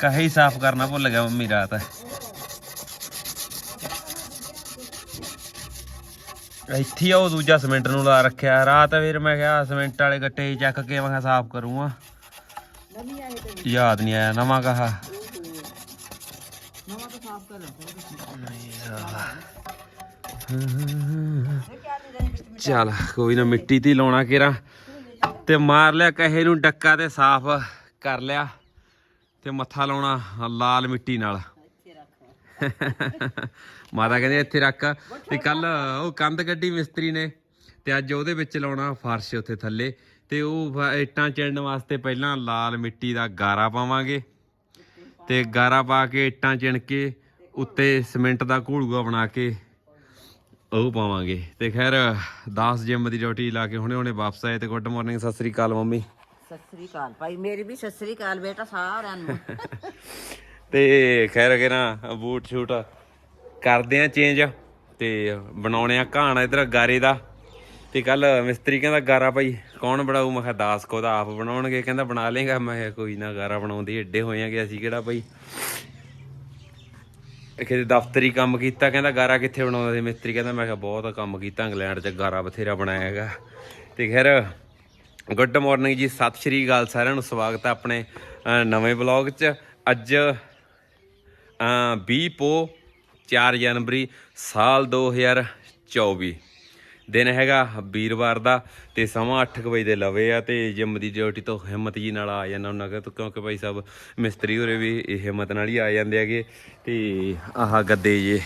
ਕਹੇ ਹੀ ਸਾਫ਼ ਕਰਨਾ ਭੁੱਲ ਗਿਆ ਮੰਮੀ ਰਾਤ। ਇੱਥੇ ਹੀ ਉਹ ਦੂਜਾ ਸਿਮੈਂਟ ਨੂੰ ਲਾ ਰੱਖਿਆ। ਰਾਤ ਫਿਰ ਮੈਂ ਕਿਹਾ ਸਿਮੈਂਟ ਵਾਲੇ ਗੱਟੇ ਚੱਕ ਕੇ, ਮੈਂ ਕਿਹਾ ਸਾਫ਼ ਕਰੂੰਗਾ। ਯਾਦ ਨਹੀਂ ਆਇਆ ਨਵਾਂ ਕਹਾ। ਨਵਾਂ ਤਾਂ ਸਾਫ਼ ਕਰ ਚੱਲ, ਕੋਈ ਨਾ ਮਿੱਟੀ ਤੇ ਲਾਉਣਾ ਕੇਰਾ। ਤੇ ਮਾਰ ਲਿਆ ਕਹੇ ਨੂੰ ਡੱਕਾ ਤੇ ਸਾਫ਼ ਕਰ ਲਿਆ। ਤੇ ਮੱਥਾ ਲਾਉਣਾ ਲਾਲ ਮਿੱਟੀ ਨਾਲ। ਮਾਤਾ ਕਹਿੰਦੇ ਇੱਥੇ ਰੱਖ। ਤੇ ਕੱਲ ਉਹ ਕੰਧ ਕੱਢੀ ਮਿਸਤਰੀ ਨੇ ਤੇ ਅੱਜ ਉਹਦੇ ਵਿੱਚ ਲਾਉਣਾ ਫਰਸ਼ ਉੱਥੇ ਥੱਲੇ। ਤੇ ਉਹ ਇੱਟਾਂ ਚਿਣਨ ਵਾਸਤੇ ਪਹਿਲਾਂ ਲਾਲ ਮਿੱਟੀ ਦਾ ਗਾਰਾ ਪਾਵਾਂਗੇ। ਤੇ ਗਾਰਾ ਪਾ ਕੇ ਇੱਟਾਂ ਚਿਣ ਕੇ ਉੱਤੇ ਸਿਮੈਂਟ ਦਾ ਘੋਲੂਆ ਬਣਾ ਕੇ ਉਹ ਪਾਵਾਂਗੇ। ਤੇ ਖੈਰ 10 ਜਿਮ ਦੀ ਡਿਊਟੀ ਲਾ ਕੇ ਹੁਣੇ ਹੁਣੇ ਵਾਪਸ ਆਏ ਤੇ ਗੁੱਡ ਮਾਰਨਿੰਗ, ਸਤਿ ਸ੍ਰੀ ਅਕਾਲ ਮੰਮੀ। ਸਤਿ ਸ੍ਰੀ ਅਕਾਲ ਭਾਈ, ਮੇਰੀ ਵੀ ਸਤਿ ਸ੍ਰੀ ਅਕਾਲ ਬੇਟਾ, ਸਾਰਿਆਂ ਨੂੰ। ਤੇ ਖੈਰ ਅਗੇ ਨਾ, ਬੂਟ ਸ਼ੂਟ ਕਰਦੇ ਆ ਚੇਂਜ ਤੇ ਬਣਾਉਣੇ ਆ ਘਾਣ ਇਧਰ ਗਾਰੇ ਦਾ। ਤੇ ਕੱਲ ਮਿਸਤਰੀ ਕਹਿੰਦਾ, ਗਾਰਾ ਭਾਈ, ਕੌਣ ਬਣਾਊ? ਮੈਂ ਕਿਹਾ, ਦਾਸ ਕੋ ਦਾ ਆਪ ਬਣਾਉਣਗੇ। ਕਹਿੰਦਾ, ਬਣਾ ਲੇਗਾ ਮੈਂ ਕਿਹਾ, ਕੋਈ ਨਾ, ਗਾਰਾ ਬਣਾਉਂਦੇ ਏਡੇ ਹੋਏ ਆਂਗੇ ਅਸੀਂ ਕਿਹੜਾ ਭਾਈ? ਕਿਤੇ ਦਫ਼ਤਰੀ ਕੰਮ ਕੀਤਾ, ਕਹਿੰਦਾ, ਗਾਰਾ ਕਿੱਥੇ ਬਣਾਉਂਦਾ? ਸੀ ਮਿਸਤਰੀ ਕਹਿੰਦਾ, ਮੈਂ ਕਿਹਾ, ਬਹੁਤ ਕੰਮ ਕੀਤਾ, ਇੰਗਲੈਂਡ 'ਚ ਗਾਰਾ ਬਥੇਰਾ ਬਣਾਇਆ ਹੈਗਾ। ਤੇ ਖੈਰ ਗੁੱਡ ਮਾਰਨਿੰਗ ਜੀ, ਸਤਿ ਸ਼੍ਰੀ ਅਕਾਲ ਸਾਰਿਆਂ ਨੂੰ, ਸਵਾਗਤ ਹੈ ਆਪਣੇ ਨਵੇਂ ਬਲੌਗ 'ਚ। ਅੱਜ ਅ 20 ਪੋ 4 ਜਨਵਰੀ, ਸਾਲ 2024 ਦਿਨ ਹੈਗਾ ਵੀਰਵਾਰ ਦਾ ਤੇ ਸਮਾਂ 8 ਵਜੇ ਦੇ ਲਵੇ ਆ ਤੇ ਜਿੰਮ ਦੀ ਡਿਊਟੀ ਤੋਂ ਹਿੰਮਤ ਜੀ ਨਾਲ ਆ ਜਾਂਦਾ ਉਹਨਾਂ ਕਿ ਕਿਉਂਕਿ ਭਾਈ ਸਾਹਿਬ ਮਿਸਤਰੀ ਹੋਰੇ ਵੀ ਇਹ ਹਿੰਮਤ ਨਾਲ ਹੀ ਆ ਜਾਂਦੇ ਹੈਗੇ। ਤੇ ਆਹ ਗੱਦੇ ਜੇ।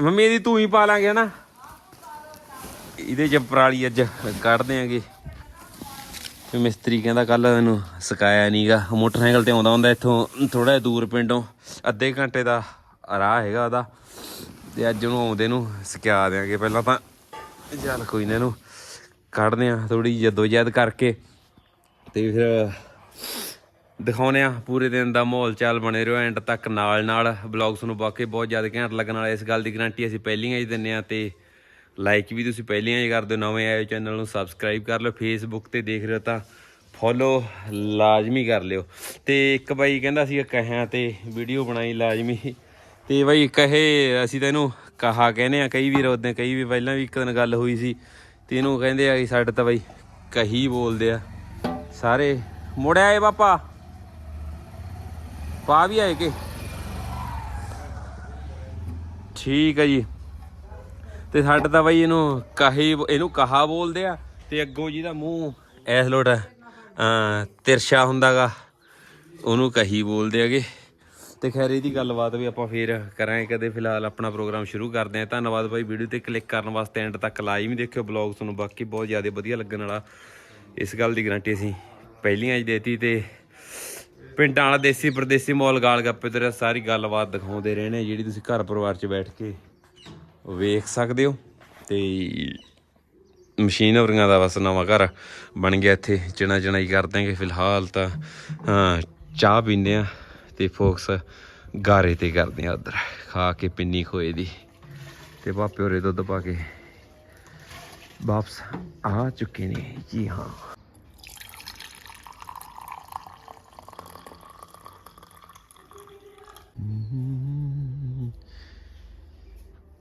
ਮੰਮੀ ਇਹਦੀ ਤੂੰ ਹੀ ਪਾ ਲਾਂਗੇ ਨਾ ਇਹਦੇ ਚ ਪਰਾਲੀ ਅੱਜ ਕੱਢਦੇ ਆਂਗੇ ਤੇ ਮਿਸਤਰੀ ਕਹਿੰਦਾ ਕੱਲ ਇਹਨੂੰ ਸਿਕਾਇਆ ਨਹੀਂਗਾ ਮੋਟਰਸਾਈਕਲ ਤੇ ਆਉਂਦਾ ਹੁੰਦਾ ਇੱਥੋਂ ਥੋੜਾ ਜਿਹਾ ਦੂਰ ਪਿੰਡੋਂ। ਅੱਧੇ ਘੰਟੇ ਦਾ ਰਾਹ ਹੈਗਾ ਉਹਦਾ। ਤੇ ਅੱਜ ਉਹਨੂੰ ਆਉਂਦੇ ਨੂੰ ਸਿਕਾ ਦਿਆਂਗੇ। ਪਹਿਲਾਂ ਤਾਂ ਚੱਲ ਕੋਈ ਨਾ ਇਹਨੂੰ ਕੱਢਦੇ ਆ ਥੋੜੀ ਜਦੋਜਹਿਦ ਕਰਕੇ। ਤੇ ਫਿਰ ਦਿਖਾਉਨੇ ਆ ਪੂਰੇ ਦਿਨ ਦਾ ਮਾਹੌਲ ਚਾਲ ਬਣੇ ਰਹੋ। ਐਂਡ ਤੱਕ ਨਾਲ ਨਾਲ ਬਲੌਗਸ ਨੂੰ ਬਾਕੀ ਬਹੁਤ ਜ਼ਿਆਦਾ ਘੈਂਟ ਲੱਗਣ ਵਾਲੇ। ਇਸ ਗੱਲ ਦੀ ਗਾਰੰਟੀ ਅਸੀਂ ਪਹਿਲੀਆਂ ਹੀ ਦਿੰਨੇ ਆ ਤੇ ਲਾਈਕ ਵੀ ਤੁਸੀਂ ਪਹਿਲੀਆਂ ਹੀ ਕਰ ਦਿਓ ਨਵੇਂ ਆਏ ਚੈਨਲ ਨੂੰ ਸਬਸਕ੍ਰਾਈਬ ਕਰ ਲਿਓ ਫੇਸਬੁੱਕ ਤੇ ਦੇਖ ਰਹੇ ਤਾਂ ਫੋਲੋ ਲਾਜ਼ਮੀ ਕਰ ਲਿਓ। ਤੇ ਇੱਕ ਬਾਈ ਕਹਿੰਦਾ ਸੀ ਕਹਿਆਂ ਤੇ ਵੀਡੀਓ ਬਣਾਈ ਲਾਜ਼ਮੀ। ਤੇ ਬਾਈ ਕਹੇ, ਅਸੀਂ ਤਾਂ ਇਹਨੂੰ ਕਹਾ ਕਹਿੰਦੇ ਆ ਕਈ ਵੀਰ ਉਹਦੇ, ਕਈ ਵੀ ਪਹਿਲਾਂ ਵੀ ਇੱਕ ਦਿਨ ਗੱਲ ਹੋਈ ਸੀ। ਤੇ ਇਹਨੂੰ ਕਹਿੰਦੇ ਆ ਕਿ ਸਾਡੇ ਤਾਂ ਬਾਈ ਕਹੀ ਬੋਲਦੇ ਆ। ਸਾਰੇ ਮੁੜਿਆ ਆਏ ਪਾਪਾ। ਪਾ ਵੀ ਆਏ ਕਿ? ਠੀਕ ਹੈ ਜੀ। ਤੇ ਸਾਡਾ ਤਾਂ ਬਾਈ ਇਹਨੂੰ ਕਹੀ ਇਹਨੂੰ ਕਹਾ ਬੋਲਦੇ ਆ ਤੇ ਅੱਗੋਂ ਜਿਹਦਾ ਮੂੰਹ ਐਸ ਲੋਟ ਤਿਰਸ਼ਾ ਤਿਰਛਾ ਹੁੰਦਾਗਾ, ਉਹਨੂੰ ਕਹੀ ਬੋਲਦੇ ਹੈਗੇ ਤੇ ਖੈਰ ਇਹਦੀ ਗੱਲਬਾਤ ਵੀ ਆਪਾਂ ਫੇਰ ਕਰਾਂਗੇ ਕਦੇ ਫਿਲਹਾਲ ਆਪਣਾ ਪ੍ਰੋਗਰਾਮ ਸ਼ੁਰੂ ਕਰਦੇ ਹਾਂ ਧੰਨਵਾਦ ਬਾਈ, ਵੀਡੀਓ ਤੇ ਕਲਿੱਕ ਕਰਨ ਵਾਸਤੇ ਐਂਡ ਤੱਕ ਲਾਈਵ ਦੇਖਿਓ ਬਲੌਗ ਤੁਹਾਨੂੰ ਬਾਕੀ ਬਹੁਤ ਜ਼ਿਆਦਾ ਵਧੀਆ ਲੱਗਣ ਵਾਲਾ। ਇਸ ਗੱਲ ਦੀ ਗਾਰੰਟੀ ਅਸੀਂ ਪਹਿਲੀਆਂ ਹੀ ਦੇਤੀ ਤੇ ਪਿੰਡਾਂ ਵਾਲਾ ਦੇਸੀ ਪਰਦੇਸੀ ਮੌਲ ਗਾਲ ਗੱਪੇ ਤੇ ਸਾਰੀ ਗੱਲਬਾਤ ਦਿਖਾਉਂਦੇ ਰਹਿਣੇ ਜਿਹੜੀ ਤੁਸੀਂ ਘਰ ਪਰਿਵਾਰ 'ਚ ਬੈਠ ਕੇ ਵੇਖ ਸਕਦੇ ਹੋ ਤੇ ਮਸ਼ੀਨ ਵਰੀਆਂ ਦਾ ਬਸ ਨਵਾਂ ਘਰ ਬਣ ਗਿਆ ਇੱਥੇ ਚਣਾ ਚਣਾਈ ਕਰ ਦਾਂਗੇ ਫਿਲਹਾਲ ਤਾਂ। ਚਾਹ ਪੀਂਦੇ ਆ ਤੇ ਫੋਕਸ ਗਾਰੇ ਤੇ ਕਰਦੇ ਆ ਉਧਰ, ਖਾ ਕੇ ਪਿੰਨੀ ਖੋਏ ਦੀ। ਤੇ ਪਾਪੇ ਹੋਰੇ ਦੁੱਧ ਪਾ ਕੇ ਵਾਪਸ ਆ ਚੁੱਕੇ ਨੇ। ਜੀ ਹਾਂ।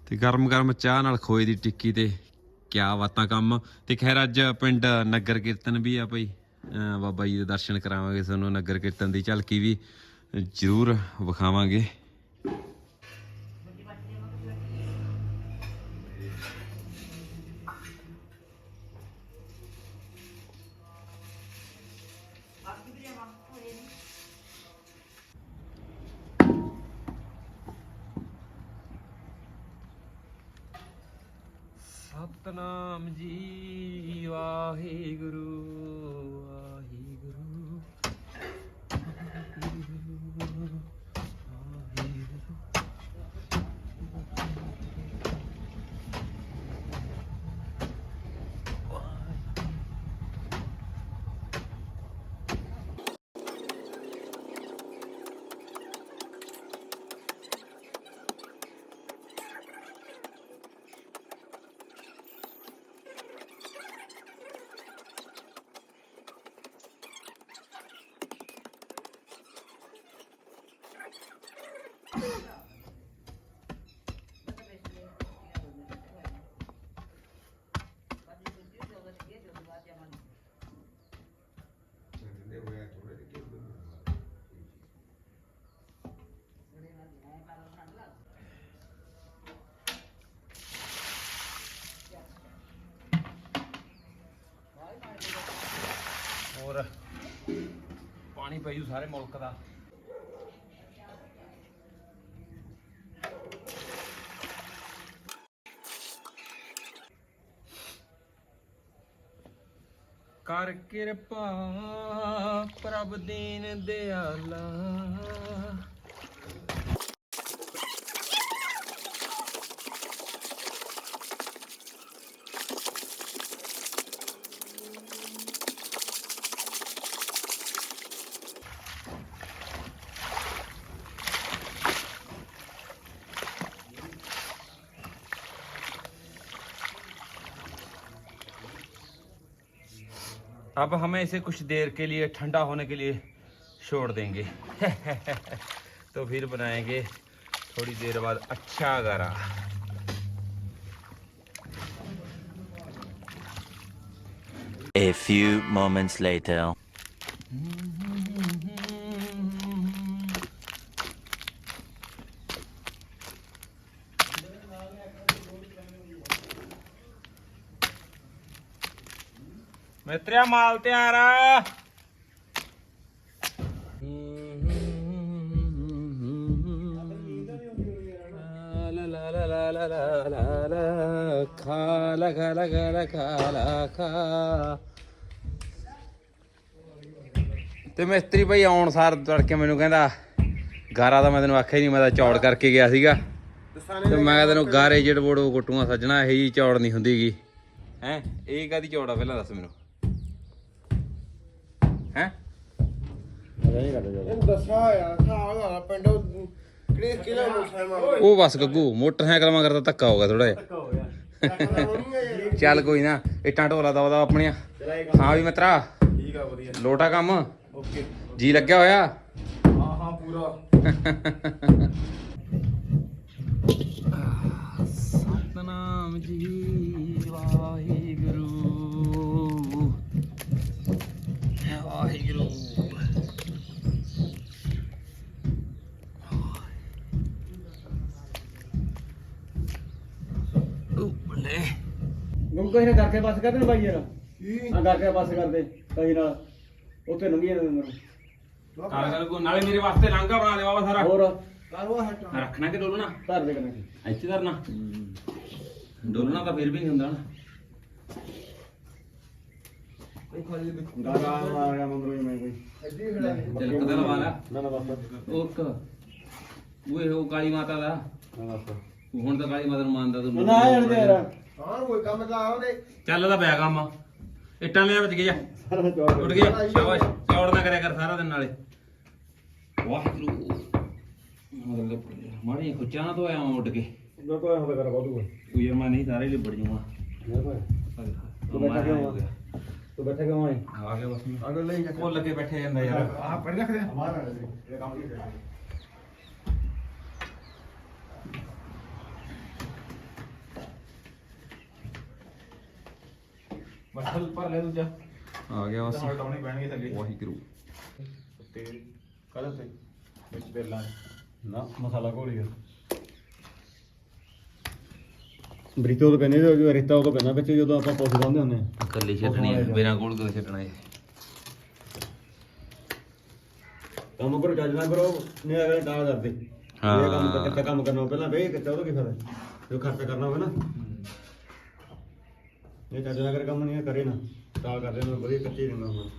ਤੇ ਗਰਮ ਗਰਮ ਚਾਹ ਨਾਲ ਖੋਏ ਦੀ ਟਿੱਕੀ ਤੇ ਕਿਆ ਬਾਤਾਂ ਕੰਮ। ਤੇ ਖੈਰ ਅੱਜ ਪਿੰਡ ਨਗਰ ਕੀਰਤਨ ਵੀ ਆ ਭਾਈ। ਬਾਬਾ ਜੀ ਦੇ ਦਰਸ਼ਨ ਕਰਾਵਾਂਗੇ ਤੁਹਾਨੂੰ ਨਗਰ ਕੀਰਤਨ ਦੀ। ਝਲਕੀ ਵੀ ਜ਼ਰੂਰ ਵਿਖਾਵਾਂਗੇ। ਪਾਣੀ ਪਈ ਸਾਰੇ ਮੁਲਕ ਦਾ। ਕਰ ਕਿਰਪਾ ਪ੍ਰਭ ਦੀਨ ਦਿਆਲਾ। अब हमें इसे कुछ देर के लिए ठंडा होने के लिए छोड़ देंगे तो फिर बनाएँगे थोड़ी देर बाद अच्छा गारा A few moments later. ਮੇਰਾ ਮਾਲ ਤਿਆਰ ਆ। ਖਾ ਤੇ ਮਿਸਤਰੀ ਭਾਈ ਆਉਣ ਸਾਰ ਤੜਕੇ ਮੈਨੂੰ ਕਹਿੰਦਾ, ਗਾਰਾ ਦਾ ਮੈਂ ਤੈਨੂੰ ਆਖਿਆ ਹੀ ਨਹੀਂ, ਮੈਂ ਤਾਂ ਚੌੜ ਕਰਕੇ ਗਿਆ ਸੀਗਾ। ਤੇ ਮੈਂ ਤੈਨੂੰ ਗਾਰੇ ਜੜਬੋੜੋ ਕੁੱਟੂਆਂ ਸੱਜਣਾ, ਇਹ ਜੀ ਚੌੜ ਨਹੀਂ ਹੁੰਦੀਗੀ। ਹੈ? ਇਹ ਕਾਦੀ ਚੌੜਾ ਪਹਿਲਾਂ ਦੱਸ ਮੈਨੂੰ। ਹੈ? ਇਹਨੂੰ ਦੱਸਿਆ ਯਾਰ ਸਾਹ ਦਾ ਪਿੰਡ ਕਿਹੜੇ ਕਿਲਾ ਮੋਟਰਸਾਈਕਲ ਮਾਰਦਾ। ਉਹ ਬਸ ਗੱਗੂ ਮੋਟਰਸਾਈਕਲ ਮਗਰ ਤਾਂ ਧੱਕਾ ਹੋ ਗਿਆ ਥੋੜਾ ਜਿਹਾ। ਹੋ ਗਿਆ। ਚੱਲ ਕੋਈ ਨਾ ਇੱਟਾਂ ਢੋਲਾ ਦਾ ਉਹਦਾ ਆਪਣੀਆਂ। ਹਾਂ ਵੀ ਮਿੱਤਰਾ ਠੀਕ ਆ ਵਧੀਆ। ਲੋਟਾ ਕੰਮ। ਓਕੇ। ਜੀ ਲੱਗਿਆ ਹੋਇਆ? ਹਾਂ ਹਾਂ ਪੂਰਾ। ਸਤਨਾਮ ਜੀ ਵਾਹਿਗੁਰੂ ਵਾਹਿਗੁਰੂ ਉਹ ਬੱਲੇ ਗੁੰਮ ਕੋਈ ਨਾ ਕਰਕੇ ਬੱਸ ਕਰਦੇ ਨਾ ਬਾਈ ਯਾਰ? ਕੀ? ਆ ਕਰਕੇ ਬੱਸ ਕਰਦੇ ਕਹੀ ਨਾਲ। ਉੱਥੇ ਲੰਘੀ ਜਾਂਦੇ ਮੈਨੂੰ ਕਾਲ ਕਰ? ਕੋ ਨਾਲੇ ਮੇਰੇ ਵਾਸਤੇ ਲਾਂਘਾ ਬਣਾ ਦੇ ਬਾਬਾ ਸਾਰਾ। ਹੋਰ? ਕਰਵਾ ਹਟਾ। ਰੱਖਣਾ ਕਿ ਡੋਲਣਾ? ਧਰ ਦੇ ਕਰਨਾ ਇੱਥੇ ਧਰਨਾ। ਡੋਲਣਾ ਤਾਂ ਫਿਰ ਵੀ ਨਹੀਂ ਹੁੰਦਾ ਨਾ। ਗਾਗਾ ਆ ਗਿਆ ਮੰਦਰੋਂ ਹੀ ਮੈਂ ਕੋਈ ਅੱਜੀ ਖੜਾ ਤਿਲਕ ਦਾ ਲਵਾ ਲਾ। ਨਾ ਨਾ ਬਸ। ਉਹ ਇੱਕ। ਉਹ ਉਹ ਕਾਲੀ ਮਾਤਾ ਦਾ। ਨਾ ਬਸ। ਉਹ ਹੁਣ ਤਾਂ ਕਾਲੀ ਮਾਤਾ ਨੂੰ ਮੰਨਦਾ ਤੂੰ ਨਾ ਆ ਜਾਣ ਦੇ ਯਾਰ। ਹਾਂ ਕੋਈ ਕੰਮ ਤਾਂ ਆਉਂਦੇ ਚੱਲ ਉਹਦਾ ਪਿਆ ਕੰਮ। ਇੱਟਾਂ ਲਿਆ ਵਿੱਚ ਗਿਆ। ਸਾਰਾ ਚੌੜ ਉੱਡ ਗਿਆ। ਸ਼ਾਬਾਸ਼। ਚੌੜ ਨਾ ਕਰਿਆ ਕਰ ਸਾਰਾ ਦਿਨ ਨਾਲੇ। ਵਾਹਿਗੁਰੂ। ਮਤਲਬ ਮਾੜੀ ਖੁੱਚਾ ਤੋਂ ਆਇਆ ਉੱਡ ਕੇ। ਨਾ ਕੋਈ ਹੁੰਦਾ ਕਰ ਬਾਦੂ ਉਹ ਯਾਰ ਮੈਂ ਨਹੀਂ ਸਾਰੇ ਲਿਬੜ ਜੂਗਾ ਤੂੰ ਬੈਠਾ ਕਿਉਂ ਆ? ਤੂੰ ਬੈਠਾ ਕਿਉਂ ਆ? ਆ ਗਿਆ ਬਸ ਮੈਂ। ਅਗਰ ਲਈ ਜਾ ਉਹ ਲੱਗੇ ਬੈਠੇ ਜਾਂਦਾ ਯਾਰ। ਆ। ਪੜ ਰੱਖ ਦੇ ਹਮਾਰਾ ਇਹ ਕੰਮ ਕੀ ਕਰਦਾ ਬੱਠਲ ਪਰ ਲੈ ਦੂਜਾ। ਆ ਗਿਆ ਬਸ ਤਾਂ ਹਟਾਉਣੇ ਪੈਣਗੇ ਥੱਲੇ। ਵਾਹਿਗੁਰੂ ਤੇਲ ਕਦੋਂ ਤੇ ਵਿੱਚ ਤੇਲਾਂ ਨਾ ਮਸਾਲਾ ਘੋਲ ਗਿਆ। ਬਰੀਤੋ ਤੋਂ ਕਹਿੰਦੇ ਜੋ ਰੇਤਾ ਉਹ ਤੋਂ ਪੈਣਾ ਵਿੱਚ ਜਦੋਂ ਆਪਾਂ ਪੌਦੇ ਲਾਉਂਦੇ ਹੁੰਦੇ ਆ। ਕੱਲੀ ਛੱਡਣੀ ਹੈ ਬਿਨਾਂ ਕੋਲ ਕੋਈ ਛੱਡਣਾ ਹੈ ਕੰਮ ਕਰੋ ਚੱਜ ਨਾਲ ਕਰੋ। ਨਹੀਂ ਅਗਲੇ ਟਾਲ ਕਰਦੇ ਹਾਂ। ਇਹ ਕੰਮ ਕਿੱਥੇ ਕੰਮ ਕਰਨਾ ਪਹਿਲਾਂ ਵੇ ਕਿੱਥੇ ਉਹਦਾ ਕੀ ਫਾਇਦਾ। ਜੋ ਖਰਚਾ ਕਰਨਾ ਹੋਵੇ ਨਾ। ਜੇ ਚੱਜ ਨਗਰ ਕੰਮ ਨਹੀਂ ਕਰੇ ਨਾ। ਤਾਂ ਕਰਦੇ ਮੈਂ ਵਧੀਆ ਕੱਚੀ ਰਹਿੰਦਾ ਹੁਣ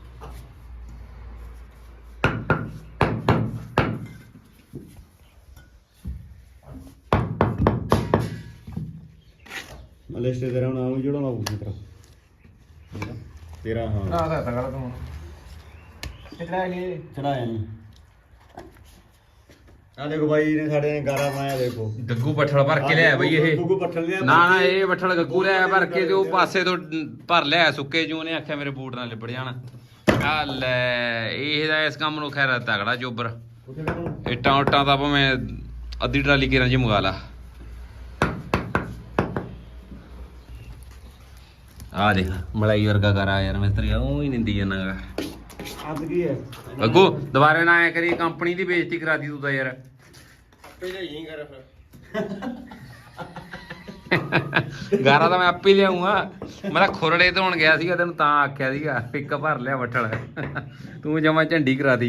ਮਲੇਸ਼ੀਆ ਤੇਰਾ ਨਾਮ ਜਿਹੜਾ ਲਾਉਂ ਤੇਰਾ ਤੇਰਾ ਹਾਂ। ਆ ਦਾ ਤਾਂ। ਗਲਤ ਹੁਣ ਚੜਾਇਆ ਨਹੀਂ ਚੜਾਇਆ ਨਹੀਂ। ਆ ਦੇਖੋ ਬਾਈ ਨੇ ਸਾਡੇ ਨੇ ਗਾਰਾ ਬਣਾਇਆ ਦੇਖੋ। ਗੱਗੂ ਪੱਠਲ ਭਰ ਕੇ ਲਿਆ ਬਈ ਇਹ। ਗੁੱਗੂ ਪੱਠਲ ਲਿਆ ਨਾ ਨਾ ਇਹ ਬੱਠਲ ਗੱਗੂ ਲਿਆ ਭਰ ਕੇ ਤੇ ਉਹ ਪਾਸੇ ਤੋਂ ਭਰ ਲਿਆ ਸੁੱਕੇ ਜੂ ਨੇ ਆਖਿਆ ਮੇਰੇ ਬੂਟ ਨਾਲ ਲਿਬੜ ਜਾਣਾ। ਆ ਲੈ ਇਹ ਦਾ ਇਸ ਕੰਮ ਨੂੰ ਖੈਰ ਤਗੜਾ ਜੋਬਰ। ਇੱਟਾਂ ਉੱਟਾਂ ਤਾਂ ਭਾਵੇਂ ਅੱਧੀ ਟਰਾਲੀ ਕਿਰਾਂ ਚ ਮੰਗਾ ਲਾ। ਆ ਦੇਖ ਮਲਾਈ ਵਰਗਾ ਕਰਾ ਯਾਰ ਮਿਸਤਰੀ ਉਹ ਹੀ ਨਿੰਦੀ ਜਾਣਾਗਾ ਅੱਧ ਕੀ ਹੈ? ਗੱਗੂ ਦੁਬਾਰੇ ਨਾ ਆਇਆ ਕਰੀ ਕੰਪਨੀ ਦੀ ਬੇਇੱਜ਼ਤੀ ਕਰਾ ਦੀ ਤੂੰ ਤਾਂ ਯਾਰ। ਕਰ ਫਿਰ। ਗਾਰਾ ਤਾਂ ਮੈਂ ਆਪੇ ਲਿਆਉਂਗਾ। ਮੈਂ ਤਾਂ ਖੁਰੜੇ ਧੋਣ ਗਿਆ ਸੀਗਾ ਤੈਨੂੰ ਤਾਂ ਆਖਿਆ ਸੀਗਾ ਪਿੱਕ ਭਰ ਲਿਆ ਵੱਟਲ ਤੂੰ ਜਮਾ ਝੰਡੀ ਕਰਾ ਦੀ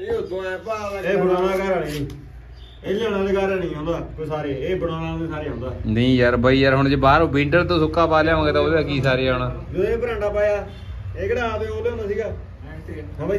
ਇਹ ਉਦੋਂ ਐ ਭਾਵ ਇਹ ਬਣਾਉਣਾ ਘਰ ਵਾਲੀ। ਇਹ ਲਿਆਉਣਾ ਦੇ ਘਰ ਨਹੀਂ ਆਉਂਦਾ ਕੋਈ ਸਾਰੇ। ਇਹ ਬਣਾਉਣਾ ਦੇ ਸਾਰੇ ਆਉਂਦਾ। ਨਹੀਂ ਯਾਰ ਬਈ ਯਾਰ ਹੁਣ ਜੇ ਬਾਹਰ ਵਿੰਟਰ ਤੋਂ ਸੁੱਕਾ ਪਾ ਲਿਆਵਾਂਗੇ ਤਾਂ ਉਹਦਾ ਕੀ ਸਾਰੇ ਆਉਣਾ? ਜਦੋਂ ਇਹ ਬਰਾਂਡਾ ਪਾਇਆ ਇਹ ਕਿਹੜਾ ਆਦੇ ਉਹ ਲਿਆਉਂਦਾ ਸੀਗਾ? ਹਾਂ ਬਾਈ।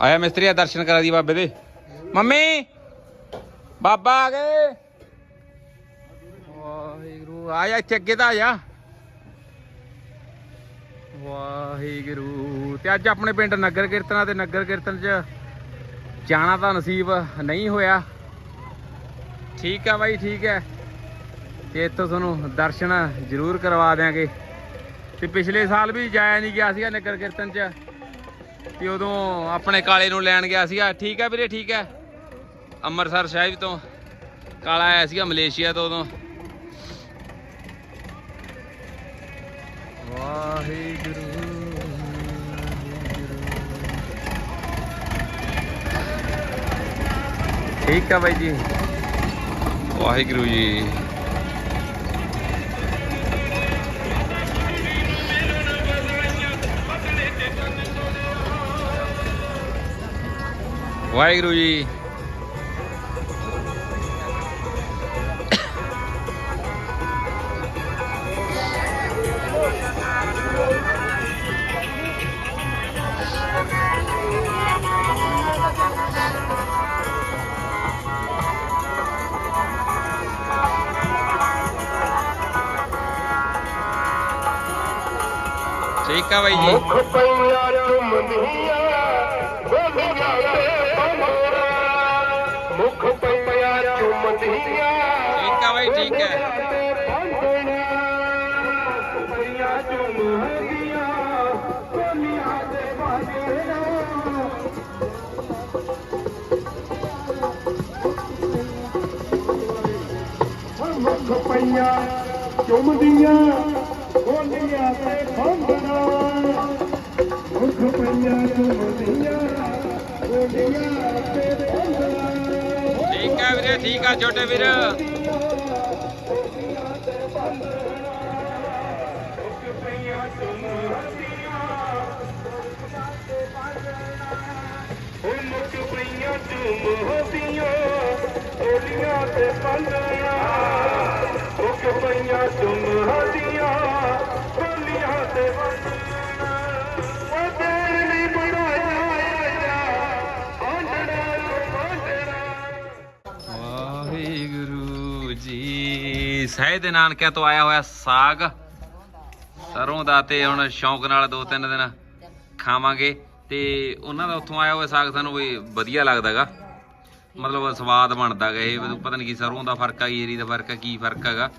ਆਇਆ ਮਿਸਤਰੀ, ਆ ਦਰਸ਼ਨ ਕਰਾ ਦੀ ਬਾਬੇ ਦੇ। ਮੰਮੀ, ਬਾਬਾ ਆ ਗਏ। ਵਾਹਿਗੁਰੂ, ਆ ਜਾ ਇੱਥੇ ਅੱਗੇ ਤਾਂ ਆ ਜਾ। ਵਾਹਿਗੁਰੂ, ਤੇ ਅੱਜ ਆਪਣੇ ਪਿੰਡ ਨਗਰ ਕੀਰਤਨਾਂ ਤੇ ਨਗਰ ਕੀਰਤਨ 'ਚ ਜਾਣਾ ਤਾਂ ਨਸੀਬ ਨਹੀਂ ਹੋਇਆ। ਠੀਕ ਆ ਬਾਈ, ਠੀਕ ਹੈ। ਤੇ ਇੱਥੋਂ ਤੁਹਾਨੂੰ ਦਰਸ਼ਨ ਜ਼ਰੂਰ ਕਰਵਾ ਦਿਆਂਗੇ। ਤੇ ਪਿਛਲੇ ਸਾਲ ਵੀ ਜਾਇਆ ਨਹੀਂ ਗਿਆ ਸੀਗਾ ਨਗਰ ਕੀਰਤਨ 'ਚ। ਤੇ ਉਦੋਂ ਆਪਣੇ ਕਾਲੇ ਨੂੰ ਲੈਣ ਗਿਆ ਸੀਗਾ। ਠੀਕ ਹੈ ਵੀਰੇ ਠੀਕ ਹੈ। ਅੰਮ੍ਰਿਤਸਰ ਸਾਹਿਬ ਤੋਂ ਕਾਲਾ ਆਇਆ ਸੀਗਾ ਮਲੇਸ਼ੀਆ ਤੋਂ ਉਦੋਂ। ਵਾਹਿਗੁਰੂ ਠੀਕ ਆ ਬਾਈ ਜੀ। ਵਾਹਿਗੁਰੂ ਜੀ। ਵਾਹਿਗੁਰੂ ਜੀ ਠੀਕ ਆ ਬਾਈ ਜੀ ਪਈਆਂ ਚੁੰਮਦੀਆਂ ਗੋਲੀਆਂ ਤੇ ਪੰਮਰਾ ਮੁਖ ਪਈਆਂ ਚੁੰਮਦੀਆਂ ਠੀਕ ਆ ਬਾਈ ਠੀਕ ਹੈ ਪਈਆਂ ਚੁੰਮਦੀਆਂ ਗੋਲੀਆਂ ਤੇ ਪੰਮਰਾ ਮੁਖ ਪਈਆਂ ਚੁੰਮਦੀਆਂ ਗੋਲੀਆਂ ਤੇ ਪੰਮਰਾ ਮੁਖ ਪਈਆਂ ਚੁੰਮਦੀਆਂ ਗੋਲੀਆਂ ਤੇ ਪੰਮਰਾ ਠੀਕ ਆ ਵੀਰੇ, ਠੀਕ ਆ ਛੋਟੇ ਵੀਰ। ਮੁੱਕ ਪਈਆਂ ਝੂਮ ਹੋਦੀਆਂ ਓਲੀਆਂ ਤੇ ਪੰਡਿਆਂ ਮੁੱਕ ਪਈਆਂ ਝੂਮ ਜੀ ਸਹਿ ਦੇ ਨਾਨਕਿਆਂ ਤੋਂ ਆਇਆ ਹੋਇਆ ਸਾਗ। ਸਰੋਂ ਦਾ ਤੇ ਹੁਣ ਸ਼ੌਂਕ ਨਾਲ ਦੋ ਤਿੰਨ ਦਿਨ ਖਾਵਾਂਗੇ। ਤੇ ਉਹਨਾਂ ਦਾ ਉੱਥੋਂ ਆਇਆ ਹੋਇਆ ਸਾਗ ਸਾਨੂੰ ਵੀ ਵਧੀਆ ਲੱਗਦਾਗਾ। ਮਤਲਬ ਸਵਾਦ ਬਣਦਾਗਾ ਇਹ ਵੀ ਪਤਾ ਨਹੀਂ ਕੀ ਸਰੋਂ ਦਾ ਫ਼ਰਕ ਆ ਏਰੀ ਦਾ ਫ਼ਰਕ ਆ ਕੀ ਫ਼ਰਕ ਹੈਗਾ।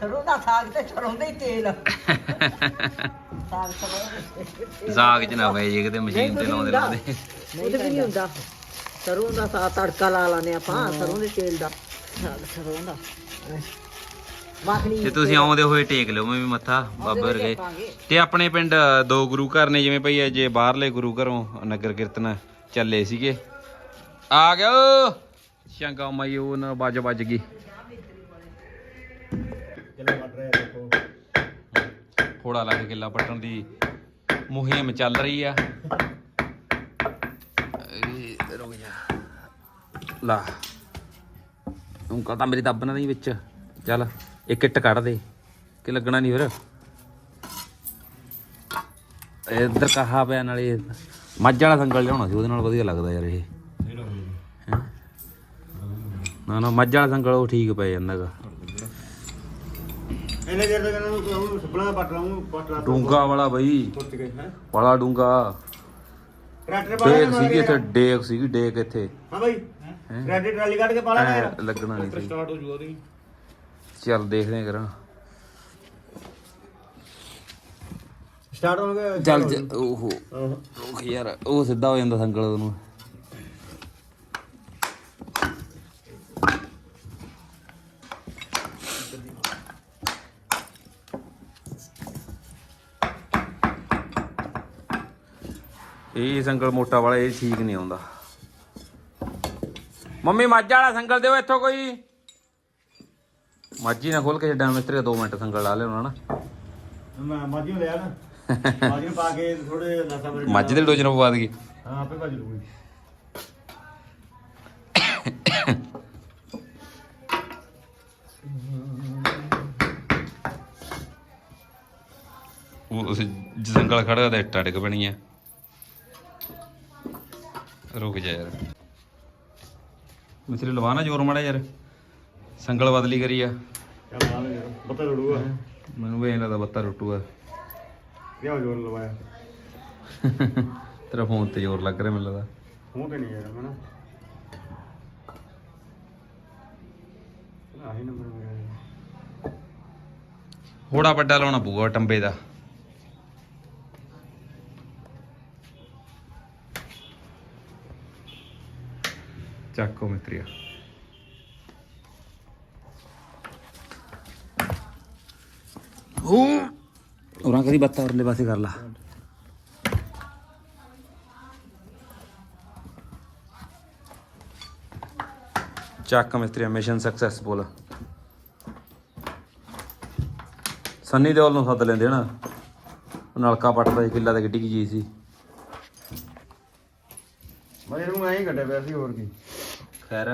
ਸਰੋਂ ਦਾ ਸਾਗ ਤੇ ਸਰੋਂ ਦਾ ਹੀ ਤੇਲ। ਸਾਗ ਸਰੋਂ ਸਾਗ ਚ ਨਾ ਪਏ ਜੇ ਕਿਤੇ ਮਸ਼ੀਨ ਤੇ ਲਾਉਂਦੇ ਲਾਉਂਦੇ। ਉਹਦੇ ਵੀ ਨਹੀਂ ਹੁੰਦਾ। ਸਰੋਂ ਦਾ ਸਾਗ ਤੜਕਾ ਲਾ ਲਾਨੇ ਆਪਾਂ ਸਰੋਂ ਦੇ ਤੇਲ ਦਾ। ਸਾਗ ਸਰੋਂ ਦਾ। ਮੱਖਣੀ ਤੇ ਤੁਸੀਂ ਆਉਂਦੇ ਹੋਏ ਟੇਕ ਲਿਓ ਮੈਂ ਵੀ ਮੱਥਾ ਬਾਬੇ ਵਰਗੇ। ਤੇ ਆਪਣੇ ਪਿੰਡ ਦੋ ਗੁਰੂ ਘਰ ਨੇ ਜਿਵੇਂ ਭਈ ਜੇ ਬਾਹਰਲੇ ਗੁਰੂ ਘਰੋਂ ਨਗਰ ਕੀਰਤਨ ਚੱਲੇ ਸੀਗੇ। ਆ ਗਿਆ ਮਾਈ ਉਹ ਨਾ ਵੱਜ ਵੱਜ ਗਈ। ਕਿੱਲਾ ਵੱਟ ਰਿਹਾ ਦੇਖੋ। ਫੋੜਾ ਲਾ ਕੇ ਕਿੱਲਾ ਪੱਟਣ ਦੀ ਮੁਹਿੰਮ ਚੱਲ ਰਹੀ ਆ ਇਹ ਰੁਕ ਜਾ ਲਾ। ਤੂੰ ਕਹਤਾ ਮੇਰੀ ਦੱਬ ਨਾ ਨਹੀਂ ਵਿੱਚ। ਚੱਲ ਇੱਕ ਇੱਟ ਕੱਢ ਦੇ। ਕਿ ਲੱਗਣਾ ਨਹੀਂ ਫਿਰ? ਇੱਧਰ ਕਹਾ ਪਿਆ ਨਾਲੇ। ਮੱਝ ਵਾਲਾ ਸੰਗਲ ਲਿਆਉਣਾ ਸੀ ਉਹਦੇ ਨਾਲ ਵਧੀਆ ਲੱਗਦਾ ਯਾਰ ਇਹ? ਨਾ ਨਾ ਮੱਝ ਵਾਲਾ ਸੰਗਲ ਉਹ ਠੀਕ ਪੈ ਜਾਂਦਾਗਾ ਇਹਨੇ ਦੇਰ ਤੱਕ ਇਹਨਾਂ ਨੂੰ ਉਹਨੂੰ ਸੁਪਨਾ ਦਾ ਪੱਟ ਲਾਉਂ ਪੱਟ ਲਾ ਡੂੰਗਾ ਵਾਲਾ ਬਈ। ਟੁੱਟ ਗਏ ਹੈ। ਵਾਲਾ ਡੂੰਗਾ ਟਰੈਕਟਰ ਡੇਕ ਸੀਗੀ ਇੱਥੇ ਡੇਕ ਸੀਗੀ ਡੇਕ ਇੱਥੇ। ਹਾਂ ਬਾਈ। ਟਰੈਕਟਰ ਟਰਾਲੀ ਕੱਢ ਕੇ ਪਾ ਲੈ ਯਾਰ ਐਂ ਲੱਗਣਾ ਨਹੀਂ ਸੀ। ਸਟਾਰਟ ਹੋ ਜੂਗਾ ਉਹਦੀ। ਚੱਲ ਦੇਖਦੇ ਆ ਕਰਾਂ। ਸਟਾਰਟ ਹੋ ਗਿਆ ਚੱਲ ਜ- ਓਹੋ। ਰੁਕ ਯਾਰ ਉਹ ਸਿੱਧਾ ਹੋ ਜਾਂਦਾ ਸੰਗਲ ਉਹਨੂੰ। ਇਹ ਸੰਗਲ ਮੋਟਾ ਵਾਲਾ ਇਹ ਠੀਕ ਨਹੀਂ ਆਉਂਦਾ। ਮੰਮੀ ਮੱਝ ਵਾਲਾ ਸੰਗਲ ਦਿਓ ਇੱਥੋਂ ਕੋਈ। ਮੱਝੀ ਨਾ ਖੋਲ ਕੇ ਛੱਡਾਂ ਮਿਸਤਰੀ 2 ਮਿੰਟ ਸੰਗਲ ਲਾ ਲੈਣਾ ਨਾ ਮੈਂ ਲਿਆ ਨਾ। ਮਾਜੀ ਨੂੰ ਪਾ ਕੇ ਥੋੜੇ ਨਸਾ ਮੇਰੇ ਮੱਝ ਦੇ ਡੋਜਨ ਪਵਾ ਦਗੀ ਹਾਂ ਆਪੇ ਭੱਜ ਲੂਗੀ ਉਸ ਜੰਗਲ ਖੜਾ ਤੇ ਇੱਟਾਂ ਡਿੱਗ ਪੈਣੀਆਂ। ਰੁਕ ਜਾ ਯਾਰ। ਮਿਸਰੀ ਲਵਾ ਨਾ ਜ਼ੋਰ ਮਾੜਾ ਯਾਰ। ਸੰਗਲ ਬਦਲੀ ਕਰੀ ਆ। ਪਤਾ ਲੜੂਗਾ ਮੈਨੂੰ ਵੀ ਐਂ ਲੱਗਦਾ ਬੱਤਾ ਟੁੱਟੂਗਾ ਕਿਆ ਜੋਰ ਲਵਾਇਆ? ਤੇਰਾ ਫੋਨ ਤੇ ਜ਼ੋਰ ਲੱਗ ਰਿਹਾ ਮੈਨੂੰ ਲੱਗਦਾ। ਹੂੰ ਤੇ ਨਹੀਂ ਯਾਰ ਮੈਂ ਨਾ। ਆਹੀ ਨੰਬਰ ਮੇਰਾ ਹੋੜਾ ਵੱਡਾ ਲਾਉਣਾ ਪਊਗਾ ਟੰਬੇ ਦਾ। ਉਹ ਉਹਨਾਂ ਕਦੀ ਬੱਤਾ ਉਰਲੇ ਪਾਸੇ ਕਰ ਲਾ ਚੱਕ ਮਿਸਤਰੀਆ ਮਿਸ਼ਨ ਸਕਸੈਸਫੁਲ ਸੰਨੀ ਦੇਵਲ ਨੂੰ ਸੱਦ ਲੈਂਦੇ ਨਾ ਉਹ ਨਲਕਾ ਪੱਟਦਾ ਸੀ ਕਿੱਲਾ ਤੇ ਗੱਡੀ ਕੀ ਜੀ ਸੀ ਮੈਂ ਇਹਨੂੰ ਐਂ ਹੀ ਕੱਢਿਆ ਪਿਆ ਸੀ ਹੋਰ ਕੀ ਖੈਰ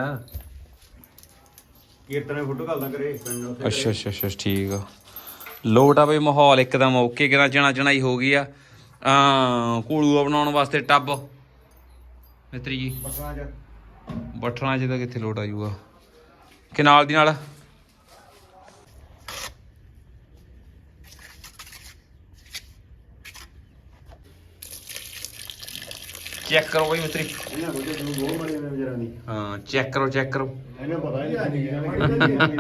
ਕੀਰਤਨ ਨੇ ਫੋਟੋ ਘੱਲਦਾ ਕਰੇ ਪਿੰਡ ਉੱਥੇ ਅੱਛਾ ਅੱਛਾ ਅੱਛਾ ਠੀਕ ਆ। ਲੋਟ ਆ ਬਈ ਮਾਹੌਲ ਇੱਕਦਮ ਓਕੇ ਕਿਹਨਾਂ ਚਣਾ ਚਣਾਈ ਹੋ ਗਈ ਆ। ਆ ਕੂੜੂਆ ਬਣਾਉਣ ਵਾਸਤੇ ਟੱਬ। ਮਿੱਤਰੀ ਜੀ। ਪੱਕਾ ਚ। ਬੱਠਣਾ ਜਿਹਦਾ ਕਿੱਥੇ ਲੋਟ ਆ ਜਾਊਗਾ ਕਿ ਨਾਲ ਦੀ ਨਾਲ? ਚੈੱਕ ਕਰੋ ਬਈ ਮਿੱਤਰੀ। ਇਹਨਾਂ ਕੋਲ ਤੇ ਬਹੁਤ ਮਾਰੀ ਨੇ ਵਿਚਾਰਾਂ ਦੀ ਹਾਂ ਚੈੱਕ ਕਰੋ ਚੈੱਕ ਕਰੋ। ਇਹਨਾਂ ਪਤਾ ਹੀ ਨਹੀਂ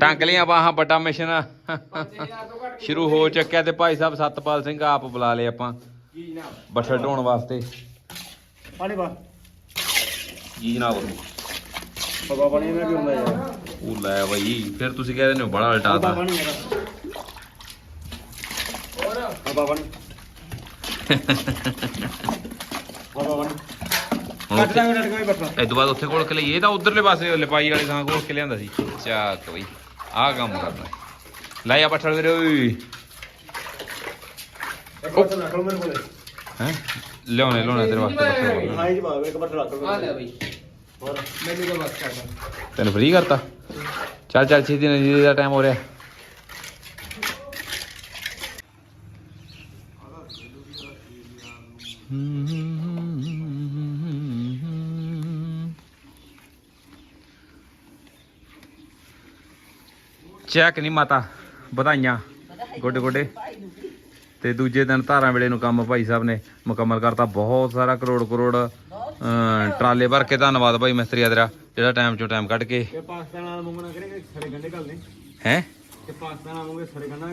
ਟੰਗ ਲਿਆ ਬਾਹਾਂ ਵੱਡਾ ਮਿਸ਼ਨ। ਸ਼ੁਰੂ ਹੋ ਚੱਕਿਆ ਤੇ ਭਾਈ ਸਾਹਿਬ ਸਤਪਾਲ ਸਿੰਘ ਆਪ ਬੁਲਾ ਲਏ ਆਪਾਂ। ਬੱਠਲ ਢੋਣ ਵਾਸਤੇ। ਪਾਣੀ ਪਾ। ਜੀ ਜਨਾਬ। ਪਵਾ ਪਾਣੀ ਇਹਨਾਂ ਕੀ ਹੁੰਦਾ ਯਾਰ? ਉਹ ਲੈ ਬਈ ਫਿਰ ਤੁਸੀਂ ਕਹਿੰਦੇ ਨੇ ਬੜਾ ਪਾ ਉਲਟਾਤਾ ਪਾਣੀ ਹੋਰ? ਪਾ ਪਾਣੀ ਕੱਟ ਦਾਂਗੇ ਡਟ ਕੋਈ ਬੱਟਾ ਇਹ ਤੋਂ ਬਾਅਦ ਉੱਥੇ ਕੋਲ ਕੇ ਲਈ ਇਹ ਤਾਂ ਉਧਰਲੇ ਪਾਸੇ ਲਿਪਾਈ ਵਾਲੇ ਥਾਂ ਕੋਲ ਕੇ ਲਿਆਂਦਾ ਸੀ। ਚੱਕ ਬਈ ਆਹ ਕੰਮ ਕਰਨਾ। ਲੈ ਆ ਬੱਠਲ ਵੀਰੇ ਓਏ। ਇੱਕ ਬੱਟਾ ਰੱਖ ਲਓ ਮੇਰੇ ਕੋਲੇ। ਹੈ? ਲਿਆਉਣੇ ਲਿਆਉਣੇ ਤੇਰੇ ਵਾਸਤੇ ਬੱਠਲ ਹਾਂ ਜੀ ਬਾਵੇ ਇੱਕ ਬੱਟਾ ਰੱਖ ਲਓ ਆ ਲੈ ਬਈ। ਹੋਰ? ਤੈਨੂੰ ਫ੍ਰੀ ਕਰਤਾ? ਚੱਲ ਚੱਲ ਛੇਤੀ ਨਾਲ ਜੀ ਦਾ ਟਾਈਮ ਹੋ ਰਿਹਾ। ਚੈੱਕ ਨਹੀਂ ਮਾਤਾ ਵਧਾਈਆਂ ਗੁੱਡੇ ਗੁੱਡੇ। ਤੇ ਦੂਜੇ ਦਿਨ ਧਾਰਾਂ ਵੇਲੇ ਨੂੰ ਕੰਮ ਭਾਈ ਸਾਹਿਬ ਨੇ ਮੁਕੰਮਲ ਕਰਤਾ ਬਹੁਤ ਸਾਰਾ ਕਰੋੜ ਕਰੋੜ ਟਰਾਲੇ ਭਰ ਕੇ ਧੰਨਵਾਦ ਭਾਈ ਮਿਸਤਰੀ ਤੇਰਾ ਜਿਹੜਾ ਟਾਈਮ ਚੋਂ ਟਾਈਮ ਕੱਢ ਕੇ। ਇਹ ਪਾਕਿਸਤਾਨ ਨਾਲ ਮੰਗਣਾ ਕਰੇਗਾ ਸੜੇ ਗੰਡੇ ਗੱਲ ਨੇ ਹੈ? ਤੇ ਪਾਕਿਸਤਾਨ ਨਾਲ ਮੰਗੇ ਸੜੇ ਗੰਡਾ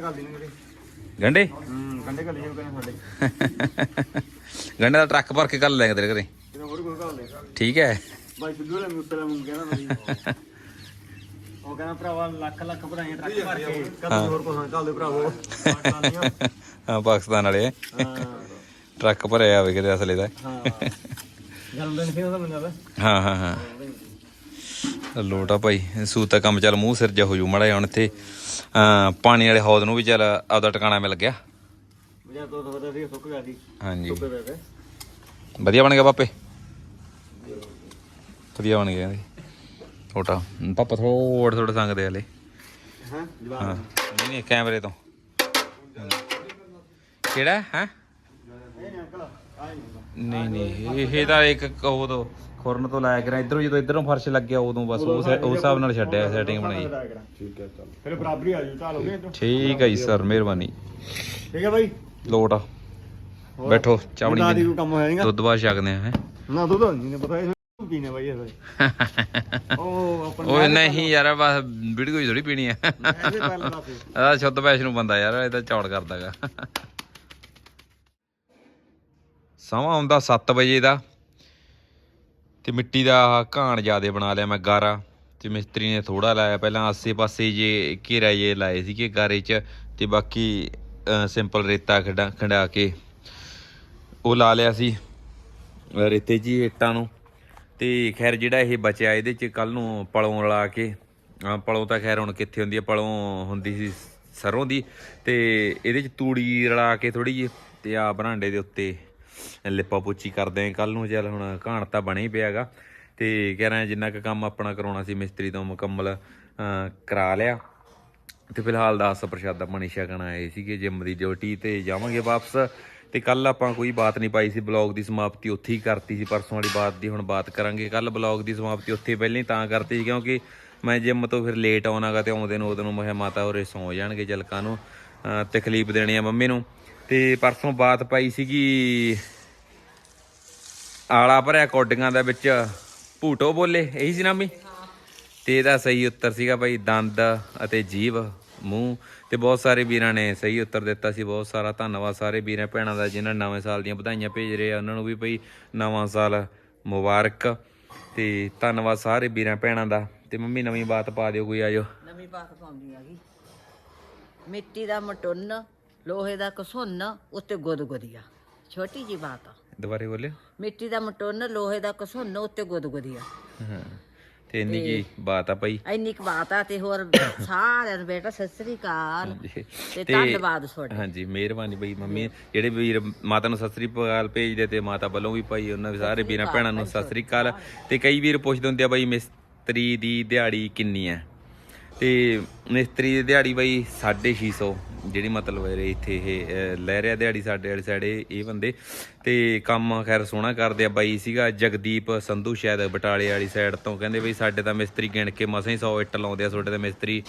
ਹੂੰ ਸਾਡੇ। ਦਾ ਟਰੱਕ ਭਰ ਕੇ ਕੱਲ ਲੈ ਤੇਰੇ ਘਰੇ। ਹੋਰ ਕੋਈ ਠੀਕ ਹੈ। ਬਾਈ ਸਿੱਧੂ ਵਾਲੇ ਮੁੱਤੇ ਵਾਲਾ ਮੰਗਿਆ ਨਾ ਉਹ ਕਹਿੰਦਾ ਭਰਾਵਾ ਲੱਖ ਲੱਖ ਵਧਾਈਆਂ ਟਰੱਕ ਭਰ ਕੇ। ਕਦੋਂ ਹੋਰ ਕੋਹਾਂ ਕੱਲ ਦੇ ਭਰਾਵੋ। ਪਾਕਿਸਤਾਨ ਦੀਆਂ। ਹਾਂ ਪਾਕਿਸਤਾਨ ਵਾਲੇ। ਹਾਂ ਟਰੱਕ ਭਰਿਆ ਆਵੇ ਕਿਤੇ ਅਸਲੇ ਦਾ। ਹਾਂ। ਜਨਮ ਦਿਨ ਸੀ ਉਹਦਾ ਮੈਨੂੰ ਲੱਗਦਾ। ਹਾਂ ਹਾਂ ਹਾਂ। ਲੋਟ ਆ ਭਾਈ ਸੂਤ ਦਾ ਕੰਮ ਚੱਲ ਮੂੰਹ ਸਿਰ ਜਾ ਹੋ ਜੂ ਮੜਾ ਹੁਣ ਇੱਥੇ। ਪਾਣੀ ਵਾਲੇ ਹੌਦ ਨੂੰ ਵੀ ਚੱਲ ਆਪਦਾ ਟਿਕਾਣਾ ਮਿਲ ਗਿਆ। ਮੇਰਾ ਤੋਂ ਤੋਂ ਪਤਾ ਸੀ ਸੁੱਕ ਗਿਆ ਸੀ ਹਾਂਜੀ। ਵਧੀਆ ਬਣ ਗਿਆ ਪਾਪੇ ਵਧੀਆ ਬਣ ਗਿਆ ਜੀ। ਛੋਟਾ ਪਾਪਾ ਥੋੜਾ ਥੋੜਾ ਸੰਗਦੇ ਹਲੇ। ਹਾਂ ਨਹੀਂ ਨਹੀਂ ਕੈਮਰੇ ਤੋਂ। ਕਿਹੜਾ ਹੈ? ਨਹੀਂ ਨਹੀਂ ਇਹ ਤਾਂ ਇੱਕ ਉਹ ਤੋਂ ਖੁਰਨ ਤੋਂ ਲਾਇਆ ਕਰਾਂ। ਇਧਰੋਂ ਜਦੋਂ ਇਧਰੋਂ ਫਰਸ਼ ਲੱਗਿਆ ਉਦੋਂ ਬਸ ਉਸ ਉਸ ਹਿਸਾਬ ਨਾਲ ਛੱਡਿਆ ਸੈਟਿੰਗ ਬਣਾਈ। ਠੀਕ ਹੈ ਚੱਲ। ਫਿਰ ਬਰਾਬਰੀ ਆ ਜੂ ਢਾਲ ਹੋ ਗਈ ਠੀਕ ਹੈ ਜੀ ਸਰ ਮਿਹਰਬਾਨੀ। ਠੀਕ ਹੈ ਬਾਈ। ਲੋਟ ਆ। ਬੈਠੋ ਚਾਵਣੀ ਦੁੱਧ ਬਾਅਦ ਛਕਦੇ ਆ ਹੈ। ਨਾ ਦੁੱਧ ਨਹੀਂ ਪਤਾ ਪੀਣੇ ਬਾਈ ਇਹ ਉਹ ਆਪਣਾ ਓਏ ਨਹੀਂ ਯਾਰ ਬਸ ਵੀਡੀਓ ਹੀ ਥੋੜੀ ਪੀਣੀ ਆ। ਐਸੇ ਪਹਿਲਾਂ ਦੱਸ ਆ ਸ਼ੁੱਧ ਵੈਸ਼ ਨੂੰ ਬੰਦਾ ਯਾਰ ਇਹ ਤਾਂ ਚੌੜ ਕਰਦਾਗਾ। ਸਮਾਂ ਆਉਂਦਾ 7 ਵਜੇ ਦਾ ਤੇ ਮਿੱਟੀ ਦਾ ਆਹ ਘਾਣ ਜਿਆਦੇ ਬਣਾ ਲਿਆ ਮੈਂ ਗਾਰਾ ਤੇ ਮਿਸਤਰੀ ਨੇ ਥੋੜਾ ਲਾਇਆ। ਪਹਿਲਾਂ ਆਸੇ-ਪਾਸੇ ਜੇ ਘੇਰਾ ਜੇ ਲਾਏ ਸੀਗੇ ਗਾਰੇ 'ਚ ਤੇ ਬਾਕੀ ਸਿੰਪਲ ਰੇਤਾ ਖੜਾ ਖੰਡਾ ਕੇ ਉਹ ਲਾ ਲਿਆ ਸੀ। ਰੇਤੇ ਜੀ ਇੱਟਾਂ ਨੂੰ। ਤੇ ਖੈਰ ਜਿਹੜਾ ਇਹ ਬਚਿਆ ਇਹਦੇ 'ਚ ਕੱਲ ਨੂੰ ਪਲੋਂ ਰਲਾ ਕੇ ਪਲੋਂ ਤਾਂ ਖੈਰ ਹੁਣ ਕਿੱਥੇ ਹੁੰਦੀ ਹੈ ਪਲੋਂ ਹੁੰਦੀ ਸੀ ਸਰੋਂ ਦੀ, ਤੇ ਇਹਦੇ 'ਚ ਤੂੜੀ ਰਲਾ ਕੇ ਥੋੜੀ ਜਿਹੀ ਤੇ ਆ ਬਰਾਂਡੇ ਦੇ ਉੱਤੇ ਲਿਪਾ ਪੋਚੀ ਕਰਦੇ ਆ ਕੱਲ ਨੂੰ, ਚੱਲ ਹੁਣ ਘਾਣ ਤਾਂ ਬਣੇ ਹੀ ਪਿਆਗਾ। ਤੇ ਕਹਿ ਰਹੇ ਜਿੰਨਾ ਕੁ ਕੰਮ ਆਪਣਾ ਕਰਾਉਣਾ ਸੀ, ਮਿਸਤਰੀ ਤੋਂ ਮੁਕੰਮਲ ਕਰਾ ਲਿਆ। ਤੇ ਫਿਲਹਾਲ ਦਾਸ ਪ੍ਰਸ਼ਾਦਾ ਪਾਣੀ ਛਕਣ ਆਏ ਸੀਗੇ, ਜਿੰਮ ਦੀ ਡਿਊਟੀ ਤੇ ਜਾਵਾਂਗੇ ਵਾਪਸ। ਤੇ ਕੱਲ ਆਪਾਂ ਕੋਈ ਬਾਤ ਨਹੀਂ ਪਾਈ ਸੀ ਬਲੌਗ ਦੀ ਸਮਾਪਤੀ ਉੱਥੇ ਹੀ ਕਰਤੀ ਸੀ ਪਰਸੋਂ ਵਾਲੀ ਬਾਤ ਦੀ ਹੁਣ ਬਾਤ ਕਰਾਂਗੇ। ਕੱਲ ਬਲੌਗ ਦੀ ਸਮਾਪਤੀ ਉੱਥੇ ਪਹਿਲਾਂ ਹੀ ਤਾਂ ਕਰਤੀ ਸੀ ਕਿਉਂਕਿ ਮੈਂ ਜਿਮ ਤੋਂ ਫਿਰ ਲੇਟ ਆਉਣਾਗਾ ਤੇ ਆਉਂਦੇ ਨੂੰ ਉਹਦੇ ਮੈਂ ਮਾਤਾ ਹੋਰੇ ਸੌ ਜਾਣਗੇ ਜਲਕਾਂ ਨੂੰ ਤਕਲੀਫ ਦੇਣੀ ਆ ਮੰਮੀ ਨੂੰ। ਤੇ ਪਰਸੋਂ ਬਾਤ ਪਾਈ ਸੀਗੀ ਆਲਾ ਭਰਿਆ ਕੋਡੀਆਂ ਦਾ ਵਿੱਚ ਭੂਟੋ ਬੋਲੇ ਇਹੀ ਸੀ ਨਾ ਮੰਮੀ? ਤੇ ਇਹਦਾ ਸਹੀ ਉੱਤਰ ਸੀਗਾ ਭਾਈ ਦੰਦ ਅਤੇ ਜੀਭ ਮੂੰਹ। ਤੇ ਬਹੁਤ ਸਾਰੇ ਵੀਰਾਂ ਨੇ ਸਹੀ ਉੱਤਰ ਦਿੱਤਾ ਸੀ ਬਹੁਤ ਸਾਰਾ ਧੰਨਵਾਦ ਸਾਰੇ ਵੀਰਾਂ ਭੈਣਾਂ ਦਾ ਜਿਨ੍ਹਾਂ ਨੇ ਨਵੇਂ ਸਾਲ ਦੀਆਂ ਵਧਾਈਆਂ ਭੇਜ ਰਹੇ ਆ ਉਹਨਾਂ ਨੂੰ ਵੀ ਭਾਈ ਨਵਾਂ ਸਾਲ ਮੁਬਾਰਕ ਤੇ ਧੰਨਵਾਦ ਸਾਰੇ ਵੀਰਾਂ ਭੈਣਾਂ ਦਾ ਤੇ ਮੰਮੀ ਨਵੀਂ ਬਾਤ ਪਾ ਦਿਓ ਕੋਈ ਆਜੋ ਨਵੀਂ ਬਾਤ ਪਾਉਂਦੀ ਹੈਗੀ ਮਿੱਟੀ ਦਾ ਮਟੁੰਨ ਲੋਹੇ ਦਾ ਕਸੁੰਨ ਉੱਤੇ ਗੁਦਗੁਦੀਆਂ ਛੋਟੀ ਜੀ ਬਾਤ ਆ। ਦੁਬਾਰੇ ਬੋਲਿਓ। ਮਿੱਟੀ ਦਾ ਮਟੁੰਨ ਲੋਹੇ ਦਾ ਕਸੁੰਨ ਉੱਤੇ ਗੁਦਗੁਦੀਆਂ ਹਾਂ। ਤੇ ਇੰਨੀ ਕੀ ਬਾਤ ਆ ਭਾਈ? ਇੰਨੀ ਕੁ ਬਾਤ ਆ ਤੇ ਹੋਰ ਸਾਰਿਆਂ ਨੂੰ ਬੇਟਾ ਸਤਿ ਸ੍ਰੀ ਅਕਾਲ। ਤੇ ਤੇ- ਧੰਨਵਾਦ ਤੁਹਾਡਾ। ਹਾਂਜੀ ਮਿਹਰਬਾਨੀ ਬਈ ਮੰਮੀ। ਜਿਹੜੇ ਵੀਰ ਮਾਤਾ ਨੂੰ ਸਤਿ ਸ੍ਰੀ ਅਕਾਲ ਭੇਜਦੇ ਤੇ ਮਾਤਾ ਵੱਲੋਂ ਵੀ ਭਾਈ ਉਹਨਾਂ ਵੀ ਸਾਰੇ ਵੀਰਾਂ ਭੈਣਾਂ ਨੂੰ ਸਤਿ ਸ੍ਰੀ ਅਕਾਲ। ਤੇ ਕਈ ਵੀਰ ਪੁੱਛਦੇ ਹੁੰਦੇ ਆ ਬਈ ਮਿਸਤਰੀ ਦੀ ਦਿਹਾੜੀ ਕਿੰਨੀ ਹੈ? ਤੇ ਮਿਸਤਰੀ ਦੀ ਦਿਹਾੜੀ ਬਈ 650 ਜਿਹੜੀ ਮਤਲਬ ਇਹ ਇੱਥੇ ਇਹ ਲੈ ਰਿਹਾ ਦਿਹਾੜੀ ਸਾਡੇ ਵਾਲੀ ਸਾਈਡ ਇਹ ਇਹ ਬੰਦੇ। ਤੇ ਕੰਮ ਖੈਰ ਸੋਹਣਾ ਕਰਦੇ ਆ ਬਾਈ ਸੀਗਾ, ਜਗਦੀਪ ਸੰਧੂ ਸ਼ਾਇਦ ਬਟਾਲੇ ਵਾਲੀ ਸਾਈਡ ਤੋਂ। ਕਹਿੰਦੇ ਬਈ ਸਾਡੇ ਤਾਂ ਮਿਸਤਰੀ ਗਿਣ ਕੇ ਮਸਾਂ ਹੀ 100 ਇੱਟ ਲਾਉਂਦੇ ਆ, ਤੁਹਾਡੇ ਤਾਂ ਮਿਸਤਰੀ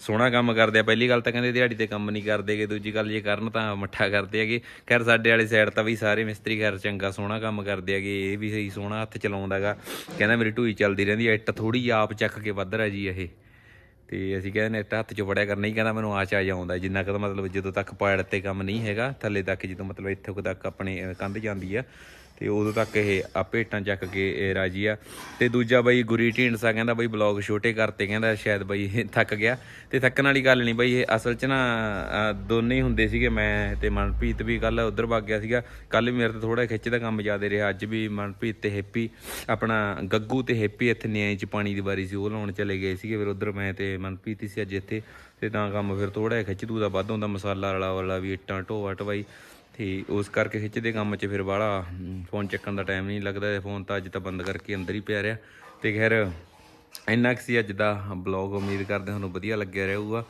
ਸੋਹਣਾ ਕੰਮ ਕਰਦੇ ਆ। ਪਹਿਲੀ ਗੱਲ ਤਾਂ ਕਹਿੰਦੇ ਦਿਹਾੜੀ ਤੇ ਕੰਮ ਨਹੀਂ ਕਰਦੇਗੇ ਦੂਜੀ ਗੱਲ ਜੇ ਕਰਨ ਤਾਂ ਮੱਠਾ ਕਰਦੇ ਹੈਗੇ ਖੈਰ ਸਾਡੇ ਵਾਲੀ ਸਾਈਡ ਤਾਂ ਵੀ ਸਾਰੇ ਮਿਸਤਰੀ ਖੈਰ ਚੰਗਾ ਸੋਹਣਾ ਕੰਮ ਕਰਦੇ ਹੈਗੇ ਇਹ ਵੀ ਸਹੀ ਸੋਹਣਾ ਹੱਥ ਚਲਾਉਂਦਾਗਾ ਕਹਿੰਦਾ ਮੇਰੀ ਢੂਈ ਚੱਲਦੀ ਰਹਿੰਦੀ ਹੈ ਇੱਟ ਥੋੜੀ ਆਪ ਚੱਕ ਕੇ ਵੱਧ ਰਿਹਾ ਜੀ ਇਹ। ਤੇ ਅਸੀਂ ਕਹਿੰਦੇ ਨੇ ਇੱਟ ਹੱਥ 'ਚ ਫੜਿਆ ਕਰ, ਨਹੀਂ ਕਹਿੰਦਾ ਮੈਨੂੰ ਆਚ ਆ ਜਾਉਂਦਾ ਜਿੰਨਾ ਕੁ ਮਤਲਬ ਜਦੋਂ ਤੱਕ ਪਾੜ ਤੇ ਕੰਮ ਨਹੀਂ ਹੈਗਾ, ਥੱਲੇ ਤੱਕ ਜਦੋਂ ਮਤਲਬ ਇੱਥੋਂ ਤੱਕ ਆਪਣੇ ਕੰਧ ਜਾਂਦੀ ਆ ਤੇ ਉਦੋਂ ਤੱਕ ਇਹ ਆਪੇ ਇੱਟਾਂ ਚੱਕ ਕੇ ਰਾਜੀ ਆ। ਤੇ ਦੂਜਾ ਬਈ ਗੁਰੀ ਢੀਂਡਸਾ ਕਹਿੰਦਾ ਬਈ ਬਲੌਗ ਛੋਟੇ ਕਰਤੇ, ਕਹਿੰਦਾ ਸ਼ਾਇਦ ਬਈ ਇਹ ਥੱਕ ਗਿਆ। ਤੇ ਥੱਕਣ ਵਾਲੀ ਗੱਲ ਨਹੀਂ ਬਈ, ਇਹ ਅਸਲ 'ਚ ਨਾ ਦੋਨੇ ਹੀ ਹੁੰਦੇ ਸੀਗੇ, ਮੈਂ ਤੇ ਮਨਪ੍ਰੀਤ ਵੀ ਕੱਲ ਉਧਰ ਵਗ ਗਿਆ ਸੀਗਾ। ਕੱਲ ਵੀ ਮੇਰੇ ਤੇ ਥੋੜਾ ਖਿੱਚ ਦਾ ਕੰਮ ਜ਼ਿਆਦਾ ਰਿਹਾ, ਅੱਜ ਵੀ ਮਨਪ੍ਰੀਤ ਤੇ ਹੈਪੀ, ਆਪਣਾ ਗੱਗੂ ਤੇ ਹੈਪੀ ਇੱਥੇ ਨਿਆਂ 'ਚ ਪਾਣੀ ਦੀ ਵਾਰੀ ਸੀ, ਉਹ ਲਾਉਣ ਚਲੇ ਗਏ ਸੀਗੇ। ਫਿਰ ਉਧਰ ਮੈਂ ਤੇ ਮਨਪ੍ਰੀਤ ਹੀ ਸੀ ਅੱਜ ਇੱਥੇ, ਤੇ ਤਾਂ ਕੰਮ ਫਿਰ ਥੋੜਾ ਜਿਹਾ ਖਿੱਚ ਦੂ ਦਾ ਵੱਧ ਹੁੰਦਾ, ਮਸਾਲਾ ਰਲਾ ਵਾਲਾ ਵੀ ਇੱਟਾਂ, ਢੋਆ, ਢਵਾਈ। ਤੇ ਉਸ ਕਰਕੇ ਖਿੱਚਦੇ ਕੰਮ 'ਚ ਫਿਰ ਬਾਹਲਾ ਫੋਨ ਚੱਕਣ ਦਾ ਟਾਈਮ ਨਹੀਂ ਲੱਗਦਾ ਫੋਨ ਤਾਂ ਅੱਜ ਤਾਂ ਬੰਦ ਕਰਕੇ ਅੰਦਰ ਹੀ ਪਿਆ ਰਿਹਾ। ਤੇ ਖੈਰ, ਇੰਨਾ ਕੁ ਸੀ ਅੱਜ ਦਾ ਬਲੌਗ ਉਮੀਦ ਕਰਦੇ ਹਾਂ ਤੁਹਾਨੂੰ ਵਧੀਆ ਲੱਗਿਆ ਰਹੂਗਾ।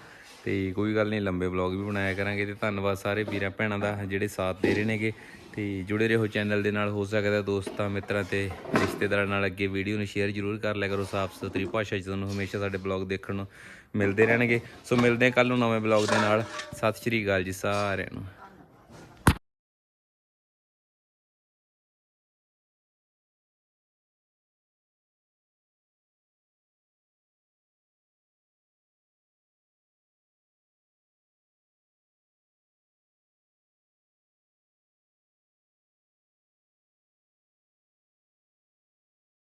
ਤੇ ਕੋਈ ਗੱਲ ਨਹੀਂ, ਲੰਬੇ ਬਲੌਗ ਵੀ ਬਣਾਇਆ ਕਰਾਂਗੇ ਤੇ ਧੰਨਵਾਦ ਸਾਰੇ ਵੀਰਾਂ ਭੈਣਾਂ ਦਾ ਜਿਹੜੇ ਸਾਥ ਦੇ ਰਹੇ ਨੇਗੇ। ਤੇ ਜੁੜੇ ਰਹੋ ਚੈਨਲ ਦੇ ਨਾਲ, ਹੋ ਸਕਦਾ ਦੋਸਤਾਂ, ਮਿੱਤਰਾਂ ਤੇ ਰਿਸ਼ਤੇਦਾਰਾਂ ਨਾਲ ਅੱਗੇ ਵੀਡੀਓ ਨੂੰ ਸ਼ੇਅਰ ਜ਼ਰੂਰ ਕਰ ਲਿਆ ਕਰੋ। ਸਾਫ਼ ਸੁਥਰੀ ਭਾਸ਼ਾ 'ਚ ਤੁਹਾਨੂੰ ਹਮੇਸ਼ਾ ਸਾਡੇ ਬਲੌਗ ਦੇਖਣ ਨੂੰ ਮਿਲਦੇ ਰਹਿਣਗੇ। ਸੋ ਮਿਲਦੇ ਹਾਂ ਕੱਲ ਨੂੰ ਨਵੇਂ ਬਲੌਗ ਦੇ ਨਾਲ। ਸਤਿ ਸ਼੍ਰੀ ਅਕਾਲ ਜੀ ਸਾਰਿਆਂ ਨੂੰ।